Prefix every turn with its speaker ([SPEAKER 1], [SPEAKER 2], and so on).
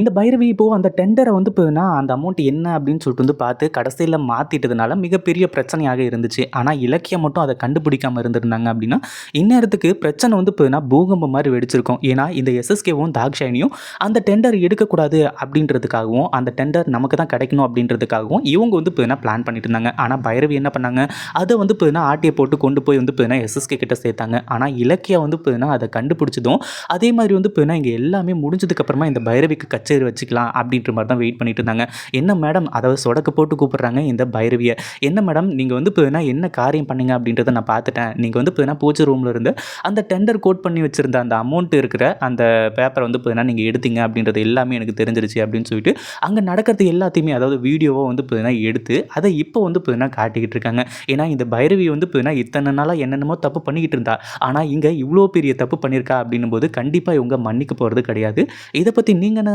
[SPEAKER 1] இந்த பைரவி இப்போ அந்த டெண்டரை வந்து இப்போனா அந்த அமௌண்ட் என்ன அப்படின்னு சொல்லிட்டு வந்து பார்த்து கடைசியில் மாற்றிட்டதுனால மிகப்பெரிய பிரச்சனையாக இருந்துச்சு. ஆனால் இலக்கியம் மட்டும் அதை கண்டுபிடிக்காமல் இருந்திருந்தாங்க அப்படின்னா இந்நேரத்துக்கு பிரச்சனை வந்து இப்போனா பூகம்பம் மாதிரி வெடிச்சிருக்கும். ஏன்னா இந்த எஸ்எஸ்கேவும் தாக்ஷாயினியும் அந்த டெண்டர் எடுக்கக்கூடாது அப்படின்றதுக்காகவும் அந்த டெண்டர் நமக்கு தான் கிடைக்கணும் அப்படின்றதுக்காகவும் இவங்க வந்து இப்போனா பிளான் பண்ணிட்டு இருந்தாங்க. ஆனால் பைரவி என்ன பண்ணாங்க? அதை வந்து இப்போனா ஆட்டியை போட்டு கொண்டு போய் வந்து இப்போனா எஸ்எஸ்கே கிட்ட சேர்த்தாங்க. ஆனால் இலக்கியம் வந்து இப்போதுனா அதை கண்டுபிடிச்சதும் அதே மாதிரி வந்து இப்போனா இங்கே எல்லாமே முடிஞ்சதுக்கப்புறமா இந்த பைரவிக்கு கச்சேரி வச்சுக்கலாம் அப்படின்ற மாதிரி தான் வெயிட் பண்ணிட்டு இருந்தாங்க. என்ன மேடம் அதாவது சொடக்கு போட்டு கூப்பிட்றாங்க இந்த பைரவியை. என்ன மேடம் நீங்கள் வந்து இப்போ என்ன காரியம் பண்ணீங்க அப்படின்றத நான் பார்த்துட்டேன். நீங்கள் வந்து இப்போ பூஜை ரூமில் இருந்து அந்த டெண்டர் கோட் பண்ணி வச்சுருந்த அந்த அமௌண்ட் இருக்கிற அந்த பேப்பரை வந்து இப்போ நீங்கள் எடுத்தீங்க அப்படின்றது எல்லாமே எனக்கு தெரிஞ்சிருச்சு அப்படின்னு சொல்லிட்டு அங்கே நடக்கிறது எல்லாத்தையுமே அதாவது வீடியோவை வந்து இப்போ எடுத்து அதை இப்போ வந்து இப்போ காட்டிக்கிட்டு இருக்காங்க. ஏன்னா இந்த பைரவி வந்து இப்போ இத்தனை நாளாக என்னென்னமோ தப்பு பண்ணிக்கிட்டு இருந்தா. ஆனால் இங்கே இவ்வளோ பெரிய தப்பு பண்ணியிருக்கா அப்படின்னும் போது கண்டிப்பாக இவங்க மன்னிக்க போகிறது கிடையாது. இதை பற்றி நீங்கள் என்ன